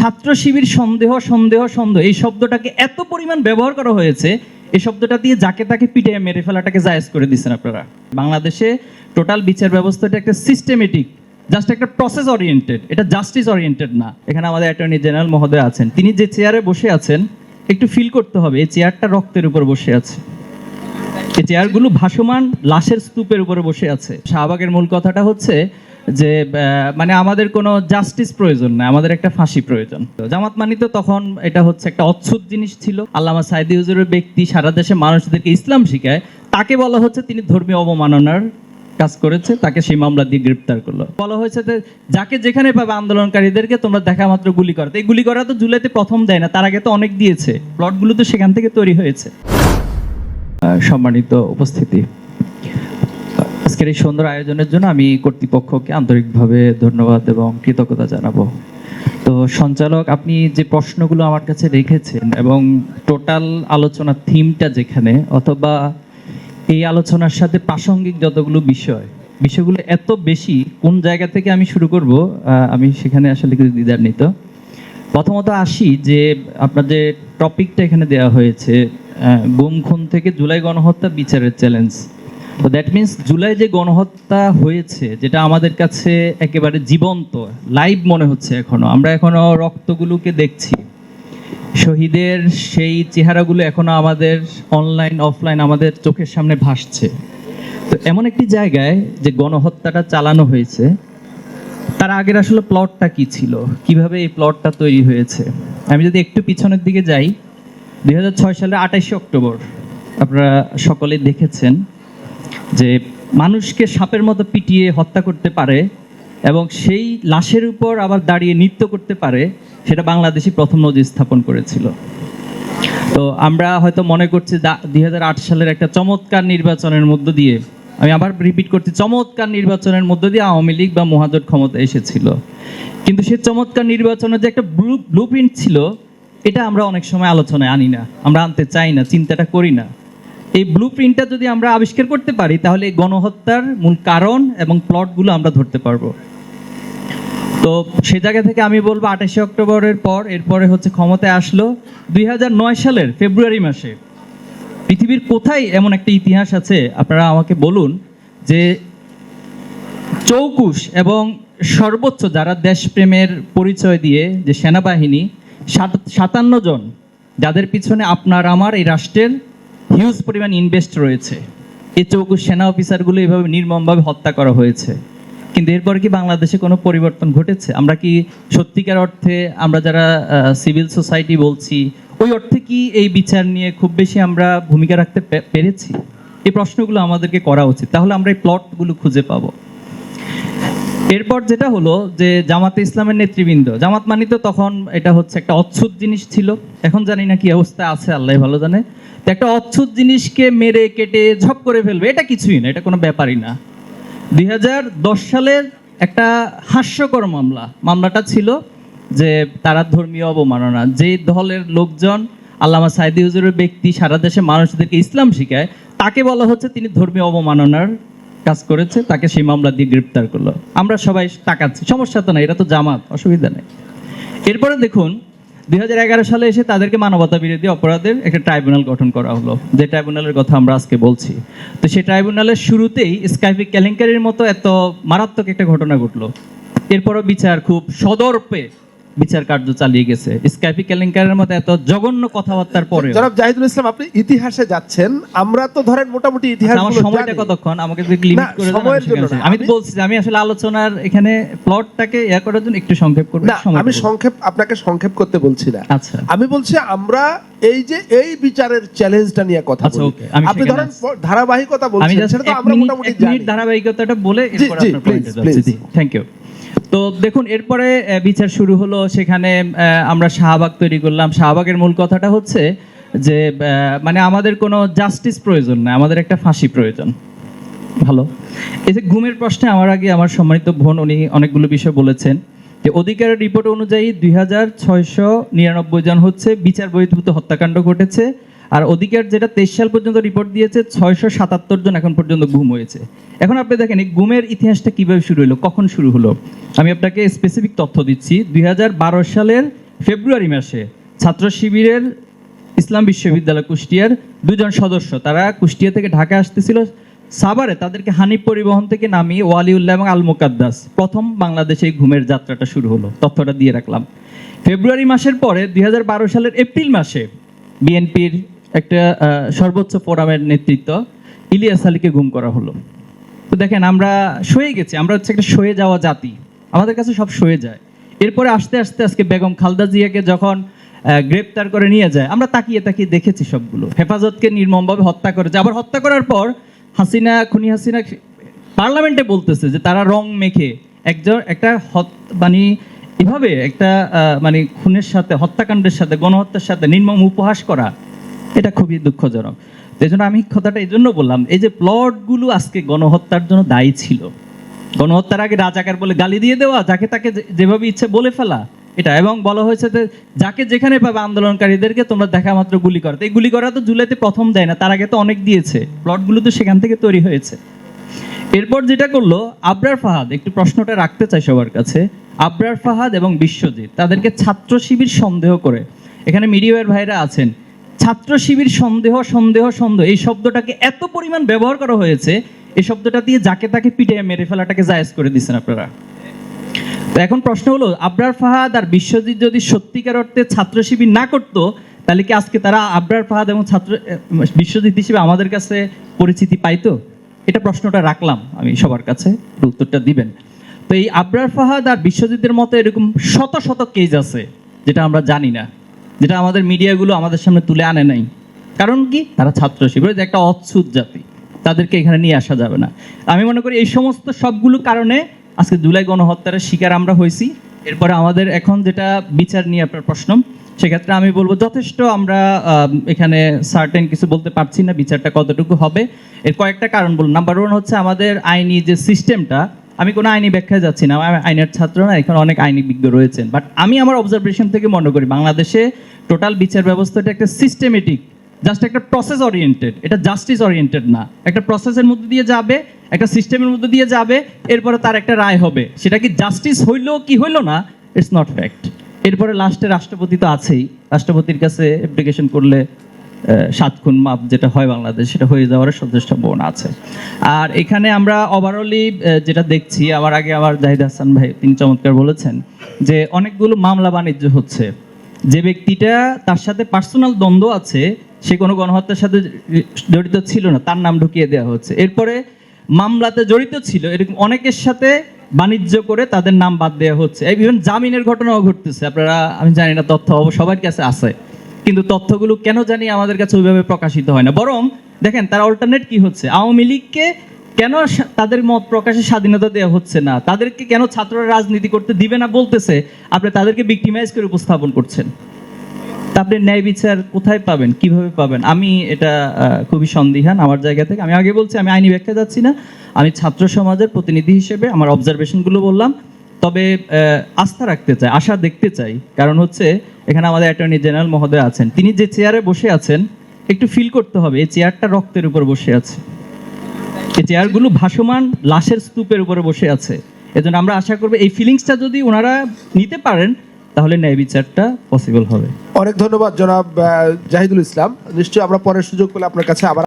ছাত্র শিবির সন্দেহ সন্দেহ সন্দেহ, এই শব্দটাকে এত পরিমাণ ব্যবহার করা হয়েছে, এই শব্দটা দিয়ে যাকে তাকে পিটে মেরে ফেলাটাকে জায়েজ করে দিচ্ছেন আপনারা। বাংলাদেশে টোটাল বিচার ব্যবস্থাটা একটা সিস্টেমেটিক জাস্ট একটা প্রসেস ওরিয়েন্টেড এটা জাস্টিস ওরিয়েন্টেড না। এখানে আমাদের অ্যাটর্নি জেনারেল মহোদয় আছেন। তিনি যে চেয়ারে বসে আছেন, একটু ফিল করতে হবে, এই চেয়ারটা রক্তের উপর বসে আছে। এই চেয়ারগুলো ভাসমান লাশের স্তূপের উপরে বসে আছে। শাহবাগের মূল কথাটা হচ্ছে যে মানে আমাদের কোনো জাস্টিস প্রয়োজন না আমাদের একটা ফাঁসি প্রয়োজন। জামাত মানি তো তখন এটা হচ্ছে একটা অচ্ছুত জিনিস ছিল। আল্লামা সাইদি হুজুরের ব্যক্তি সারা দেশে মানুষদেরকে ইসলাম শিখায়। তাকে বলা হচ্ছে তিনি ধর্মীয় অবমাননার কাজ করেছে, তাকে সেই মামলা দিয়ে গ্রেপ্তার করল। বলা হয়েছে যে, যাকে যেখানে পাবে আন্দোলনকারীদেরকে তোমরা দেখা মাত্র গুলি করো। এই গুলি করা তো জুলাইতে প্রথম দেয় না, তার আগে তো অনেক দিয়েছে। প্লটগুলো তো সেখান থেকে তৈরি হয়েছে। সম্মানিত উপস্থিতি। আজকের এই সুন্দর আয়োজনের জন্য আমি কর্তৃপক্ষকে আন্তরিকভাবে ধন্যবাদ এবং কৃতজ্ঞতা জানাব। তো সঞ্চালক, আপনি যে প্রশ্নগুলো আমার কাছে রেখেছেন এবং টোটাল আলোচনার থিমটা যেখানে, অথবা এই আলোচনার সাথে প্রাসঙ্গিক যতগুলো বিষয়, বিষয়গুলো এত বেশি কোন জায়গা থেকে আমি শুরু করব আমি সেখানে আসলে কিছু দ্বিধান্বিত প্রথমত আসি যে আপনার যে টপিকটা এখানে দেওয়া হয়েছে গুম খুন থেকে জুলাই গণহত্যা বিচারের চ্যালেঞ্জ তো দ্যাট মিন্স জুলাই যে গণহত্যা হয়েছে, যেটা আমাদের কাছে একেবারে জীবন্ত, লাইভ মনে হচ্ছে এখনও, আমরা এখনও রক্তগুলোকে দেখছি। শহীদের সেই চেহারাগুলো এখনও আমাদের অনলাইন অফলাইন আমাদের চোখের সামনে ভাসছে। তো এমন একটি জায়গায় যে গণহত্যাটা চালানো হয়েছে, তার আগের আসলে প্লটটা কি ছিল? কীভাবে এই প্লটটা তৈরি হয়েছে? আমি যদি একটু পিছনের দিকে যাই দু হাজার ছয় সালের আঠাশে অক্টোবর, আপনারা সকলে দেখেছেন যে মানুষকে সাপের মতো পিটিয়ে হত্যা করতে পারে এবং সেই লাশের উপর আবার দাঁড়িয়ে নৃত্য করতে পারে, সেটা বাংলাদেশই প্রথম নজির স্থাপন করেছিল। তো আমরা হয়তো মনে করছি দুই হাজার আট সালের একটা চমৎকার নির্বাচনের মধ্য দিয়ে, আমি আবার রিপিট করছি, চমৎকার নির্বাচনের মধ্য দিয়ে আওয়ামী লীগ বা মহাজোট ক্ষমতা এসেছিল। কিন্তু সেই চমৎকার নির্বাচনের যে একটা ব্লু প্রিন্ট ছিল, এটা আমরা অনেক সময় আলোচনায় আনি না, আমরা আনতে চাই না, চিন্তাটা করি না। এই ব্লু প্রিন্টটা যদি আমরা আবিষ্কার করতে পারি, তাহলে গণহত্যার মূল কারণ এবং প্লটগুলো আমরা ধরতে পারব। তো সে জায়গা থেকে আমি বলব, আঠাশে অক্টোবরের পর, এরপরে হচ্ছে ক্ষমতায় আসলো দুই হাজার নয় সালের ফেব্রুয়ারি মাসে। পৃথিবীর কোথায় এমন একটা ইতিহাস আছে? আপনারা আমাকে বলুন যে চৌকুশ এবং সর্বোচ্চ যারা দেশপ্রেমের পরিচয় দিয়ে, যে সেনাবাহিনী, সাত- সাতান্ন জন, যাদের পিছনে আপনার, আমার এই রাষ্ট্রের হিউজ পরিমাণ ইনভেস্ট রয়েছে। এই চৌকু সেনা অফিসারগুলো এভাবে নির্মমভাবে হত্যা করা হয়েছে। কিন্তু এরপর কি বাংলাদেশে কোনো পরিবর্তন ঘটেছে? আমরা কি সত্যিকার অর্থে আমরা যারা সিভিল সোসাইটি বলছি, ওই অর্থে কি এই বিচার নিয়ে খুব বেশি আমরা ভূমিকা রাখতে পেরেছি? এই প্রশ্নগুলো আমাদেরকে করা উচিত। তাহলে আমরা এই প্লটগুলো খুঁজে পাবো। এরপর যেটা হলো যে জামাতে ইসলামের নেতৃবৃন্দ, জামাত মানি তো তখন এটা হচ্ছে একটা অচ্ছুত জিনিস ছিল। এখন জানি না কি অবস্থা আছে, আল্লাহ ভালো জানে। একটা অচ্ছুত জিনিসকে মেরে কেটে ঝপ করে ফেলবে, এটা কিছুই না, এটা কোনো ব্যাপারই না। দু হাজার দশ সালের একটা হাস্যকর মামলা, মামলাটা ছিল যে তারা ধর্মীয় অবমাননা, যে দলের লোকজন আল্লামা সাইদি হুজুরের ব্যক্তি সারা দেশে মানুষদেরকে ইসলাম শিখায়, তাকে বলা হচ্ছে তিনি ধর্মীয় অবমাননার কাজ করেছে, তাকে সেই মামলা দিয়ে গ্রেপ্তার করল। আমরা সবাই তাকাচ্ছি, সমস্যা তো নাই এটা তো জামাত, অসুবিধা নেই। এরপরে দেখুন দুই হাজার এগারো সালে এসে তাদেরকে মানবতা বিরোধী অপরাধের একটা ট্রাইব্যুনাল গঠন করা হলো, যে ট্রাইব্যুনালের কথা আমরা আজকে বলছি। তো সেই ট্রাইব্যুনালের শুরুতেই স্কাইফি কেলেঙ্কারির মতো এত মারাত্মক একটা ঘটনা ঘটলো। এরপরও বিচার খুব সদর্পে বিচার কার্য চালিয়ে গেছে। স্কাইফি কেলেঙ্কারের মতো এত জঘন্য কথাবার্তার পরে জনাব জাহিদুল ইসলাম আপনি ইতিহাসে যাচ্ছেন। আমরা তো ধরেন মোটামুটি ইতিহাস আমার সময়টা কতক্ষণ? আমাকে যদি লিমিট করে দেন, আমি সময়ের জন্য তো বলছি যে আমি আসলে আলোচনার এখানে প্লটটাকে ইয়া করার জন্য একটু সংক্ষেপ করব আমি সংক্ষেপ আপনাকে সংক্ষেপ করতে বলছি না। আচ্ছা। আমি বলছি আমরা এই যে এই বিচারের চ্যালেঞ্জটা নিয়ে কথা আচ্ছা, বলি। আপনি ধরেন ধারাবাহিকতা বলছেন সেটা তো আমরা মোটামুটি জানি। ধারাবাহিকতাটা বলে এরপর আপনার পয়েন্টে যাচ্ছি। থ্যাংক ইউ তো দেখুন, এরপরে বিচার শুরু হলো। সেখানে আমরা শাহবাগ তৈরি করলাম। শাহবাগের মূল কথাটা হচ্ছে যে মানে আমাদের কোনো জাস্টিস প্রয়োজন না, আমাদের একটা ফাঁসি প্রয়োজন। ভালো? এই যে ঘুমের প্রশ্নে আমার আগে আমার সম্মানিত বোন, উনি অনেকগুলো বিষয় বলেছেন যে, অধিকারের রিপোর্ট অনুযায়ী দুই হাজার ছয়শো নিরানব্বই জন হচ্ছে বিচার বহির্ভূত হত্যাকাণ্ড ঘটেছে। আর অধিকার যেটা, তেইশ সাল পর্যন্ত রিপোর্ট দিয়েছে, ছয়শো সাতাত্তর জন এখন পর্যন্ত ঘুম হয়েছে। এখন আপনি দেখেন, এই গুমের ইতিহাসটা কীভাবে শুরু হলো, কখন শুরু হলো? আমি আপনাকে স্পেসিফিক তথ্য দিচ্ছি। দুই হাজার বারো সালের ফেব্রুয়ারি মাসে ছাত্র শিবিরের ইসলাম বিশ্ববিদ্যালয় কুষ্টিয়ার দুজন সদস্য, তারা কুষ্টিয়া থেকে ঢাকা আসতেছিল সাভারে, তাদেরকে হানিফ পরিবহন থেকে নামিয়ে ওয়ালিউল্লাহ এবং আল মুকাদ্দাস প্রথম বাংলাদেশে এই ঘুমের যাত্রাটা শুরু হলো। তথ্যটা দিয়ে রাখলাম। ফেব্রুয়ারি মাসের পরে দুই হাজার বারো সালের এপ্রিল মাসে বিএনপির একটা সর্বোচ্চ ফোরামের নেতৃত্ব ইলিয়াস আলীকে গুম করা হলো। তো দেখেন, আমরা সয়ে গেছি, আমরা হচ্ছে একটা সয়ে যাওয়া জাতি, আমাদের কাছে সব সয়ে যায়। এরপরে আস্তে আস্তে আজকে বেগম খালদা জিয়াকে যখন গ্রেপ্তার করে নিয়ে যায়, আমরা তাকিয়ে তাকিয়ে দেখেছি সবগুলো। হেফাজতকে নির্মমভাবে হত্যা করেছে। আবার হত্যা করার পর হাসিনা, খুনি হাসিনা পার্লামেন্টে বলতেছে যে তারা রং মেখে একজন, একটা হত- মানে এভাবে একটা মানে খুনের সাথে, হত্যাকাণ্ডের সাথে, গণহত্যার সাথে নির্মম উপহাস করা এটা খুবই দুঃখজনক। এই জন্য আমি কথাটা এই জন্য বললাম, এই যে প্লটগুলো আজকে গণহত্যার জন্য দায়ী ছিল, গণহত্যার আগে রাজাকার বলে গালি দিয়ে দেওয়া, যাকে তাকে যেভাবে ইচ্ছে বলে ফেলা, এটা এবং বলা হয়েছে যে, যাকে যেখানে পাবে আন্দোলনকারীদেরকে তোমরা দেখা মাত্র গুলি করো। এই গুলি করা তো জুলাইতে প্রথম দেয় না, তার আগে তো অনেক দিয়েছে, প্লটগুলো তো সেখান থেকে তৈরি হয়েছে। এরপর যেটা করল, আবরার ফাহাদ, একটু প্রশ্নটা রাখতে চাই সবার কাছে, আবরার ফাহাদ এবং বিশ্বজিৎ, তাদেরকে ছাত্র শিবির সন্দেহ করে, এখানে মিডিয়ার ভাইরা আছেন ছাত্র শিবির সন্দেহ সন্দেহ সন্দেহ, এই শব্দটাকে এত পরিমাণ ব্যবহার করা হয়েছে, এই শব্দটা দিয়ে যাকে তাকে পিটে মেরে ফেলাটাকে জায়েজ করে দিচ্ছেন আপনারা। তো এখন প্রশ্ন হলো, আবরার ফাহাদ আর বিশ্বজিৎ যদি সত্যিকার অর্থে ছাত্র শিবির না করতো, তাহলে কি আজকে তারা আবরার ফাহাদ এবং ছাত্র বিশ্বজিৎ হিসেবে আমাদের কাছে পরিচিতি পাইতো? এটা প্রশ্নটা রাখলাম আমি সবার কাছে উত্তরটা দিবেন। তো এই আবরার ফাহাদ আর বিশ্বজিতের মতো এরকম শত শত কেজ আছে, যেটা আমরা জানি না। যেটা আমাদের মিডিয়াগুলো আমাদের সামনে তুলে আনে নাই। কারণ কি? তারা ছাত্র যে একটা অচ্ছুত জাতি। তাদেরকে এখানে নিয়ে আসা যাবে না। আমি মনে করি এই সমস্ত সবগুলো কারণে আজকে জুলাই গণহত্যার শিকার আমরা হয়েছি। এরপরে আমাদের এখন যেটা বিচার নিয়ে আপনার প্রশ্ন, সেক্ষেত্রে আমি বলব যথেষ্ট আমরা এখানে সার্টেন কিছু বলতে পারছি না বিচারটা কতটুকু হবে। এর কয়েকটা কারণ বলুন। নাম্বার ওয়ান হচ্ছে আমাদের আইনি যে সিস্টেমটা আমি কোনো আইনি ব্যাখ্যায় যাচ্ছি না আমি আইনের ছাত্র না, এখানে অনেক আইনি বিজ্ঞ রয়েছেন। বাট আমি আমার অবজারভেশন থেকে মনে করি, বাংলাদেশে টোটাল বিচার ব্যবস্থাটা একটা সিস্টেমেটিক জাস্ট একটা প্রসেস ওরিয়েন্টেড এটা জাস্টিস ওরিয়েন্টেড না। একটা প্রসেসের মধ্যে দিয়ে যাবে, একটা সিস্টেমের মধ্যে দিয়ে যাবে, এরপরে তার একটা রায় হবে। সেটা কি জাস্টিস হইল কি হইল না ইটস নট ফ্যাক্ট এরপরে লাস্টে রাষ্ট্রপতি তো আছেই, রাষ্ট্রপতির কাছে অ্যাপ্লিকেশন করলে সাত খুন মাপ যেটা হয় বাংলাদেশ, সেটা হয়ে যাওয়ার যথেষ্ট সম্ভাবনা আছে। আর এখানে আমরা ওভারঅলি যেটা দেখছি, আমার আগে আমার জাহিদ হাসান ভাই, তিনি চমৎকার বলেছেন যে অনেকগুলো মামলা বাণিজ্য হচ্ছে। যে ব্যক্তিটা তার সাথে পার্সোনাল দ্বন্দ্ব আছে, সে কোনো গণহত্যার সাথে জড়িত ছিল না, তার নাম ঢুকিয়ে দেওয়া হচ্ছে। এরপরে মামলাতে জড়িত ছিল, এরকম অনেকের সাথে বাণিজ্য করে তাদের নাম বাদ দেওয়া হচ্ছে। ইভেন জামিনের ঘটনাও ঘটতেছে, আপনারা, আমি জানি না তথ্য সবার কাছে আছে। কিন্তু তথ্যগুলো কেন জানি আমাদের কাছে ওইভাবে প্রকাশিত হয় না। বরং, দেখেন, তার অল্টারনেট কি হচ্ছে? আওয়ামী লীগকে কেন তাদের মত প্রকাশের স্বাধীনতা দেওয়া হচ্ছে না? তাদেরকে কেন ছাত্ররা রাজনীতি করতে দিবে না বলতেছে? আপনি তাদেরকে বিক্টিমাইজ করে উপস্থাপন করছেন। আপনি ন্যায় বিচার কোথায় পাবেন? কীভাবে পাবেন? আমি এটা খুবই সন্দিহান আমার জায়গা থেকে। আমি আগে বলছি, আমি আইনি ব্যাখ্যা যাচ্ছি না। আমি ছাত্র সমাজের প্রতিনিধি হিসেবে আমার অবজারভেশনগুলো বললাম। তবে আস্থা রাখতে চাই, আশা দেখতে চাই। কারণ হচ্ছে, এখানে আমাদের অ্যাটর্নি জেনারেল মহোদয় আছেন। তিনি যে চেয়ারে বসে আছেন, একটু ফিল করতে হবে, এই চেয়ারটা রক্তের উপর বসে আছে। এই চেয়ারগুলো ভাসমান লাশের স্তূপের উপরে বসে আছে। এজন্য আমরা আশা করব, এই ফিলিংসটা যদি ওনারা নিতে পারেন, তাহলে ন্যায় বিচারটা পসিবল হবে। অনেক ধন্যবাদ জনাব জাহিদুল ইসলাম। নিশ্চয়ই আমরা পরের সুযোগ পেলে আপনার কাছে আবার